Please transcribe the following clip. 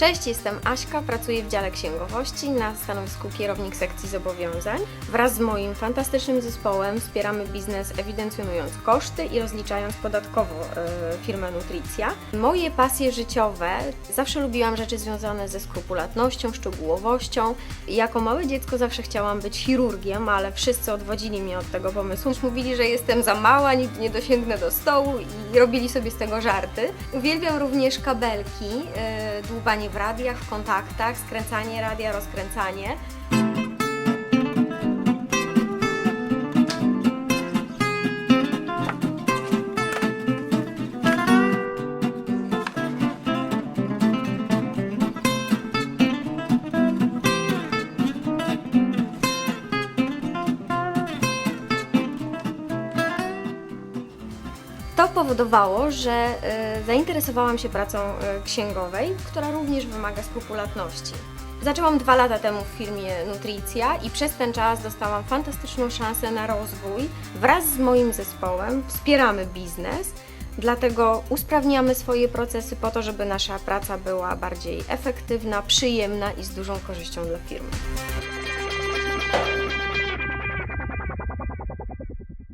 Cześć, jestem Aśka, pracuję w dziale księgowości na stanowisku kierownik sekcji zobowiązań. Wraz z moim fantastycznym zespołem wspieramy biznes ewidencjonując koszty i rozliczając podatkowo e, firmę Nutricja. Moje pasje życiowe, zawsze lubiłam rzeczy związane ze skrupulatnością, szczegółowością. Jako małe dziecko zawsze chciałam być chirurgiem, ale wszyscy odwodzili mnie od tego pomysłu. Mówili, że jestem za mała, nigdy nie dosięgnę do stołu i robili sobie z tego żarty. Uwielbiam również kabelki, e, dłubanie w radiach, w kontaktach, skręcanie radia, rozkręcanie. To powodowało, że e, zainteresowałam się pracą e, księgowej, która również wymaga skrupulatności. Zaczęłam dwa lata temu w firmie Nutricja i przez ten czas dostałam fantastyczną szansę na rozwój. Wraz z moim zespołem wspieramy biznes, dlatego usprawniamy swoje procesy po to, żeby nasza praca była bardziej efektywna, przyjemna i z dużą korzyścią dla firmy.